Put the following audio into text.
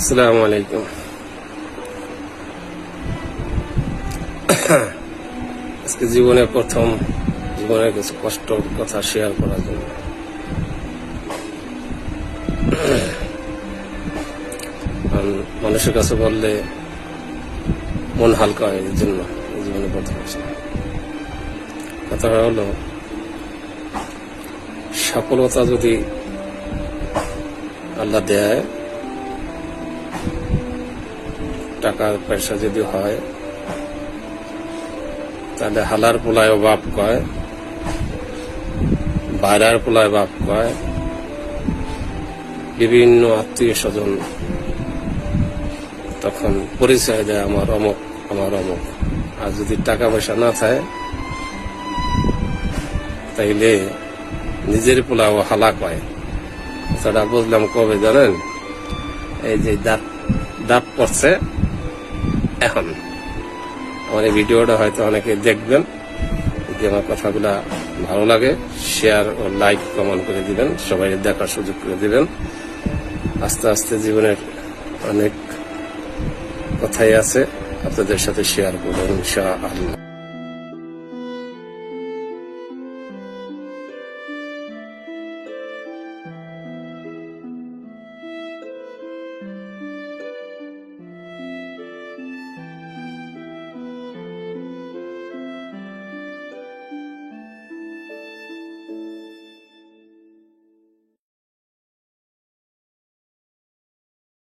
আসসালামু আলাইকুম। আজকে প্রথম, জীবনের কিছু কষ্ট কথা শেয়ার করার জন্য। মানুষের কাছে বললে মন হালকা হয়, এই জন্য জীবনে প্রথম কথাটা হলো, সফলতা যদি আল্লাহ দেয় টাকা পয়সা যদি হয়, তাহলে হালার পোলায় বাপ কয়, বাইরার পোলায় বাপ কয়, বিভিন্ন আত্মীয় স্বজন তখন পরিচয় দেয় আমার অমুক, আমার অমক। আর যদি টাকা পয়সা না থাকে, তাইলে নিজের পোলাও হালা কয়। সেটা বুঝলাম কবে জানেন? এই যে দাঁত দাঁত পড়ছে এখন। আমার এই ভিডিওটা হয়তো অনেকে দেখবেন যদি আমার কথাগুলা ভালো লাগে শেয়ার ও লাইক কমেন্ট করে দিবেন সবাই দেখার সুযোগ করে দিবেন। আস্তে আস্তে জীবনের অনেক কথাই আছে, আপনাদের সাথে শেয়ার করুন ইনশা আল্লাহ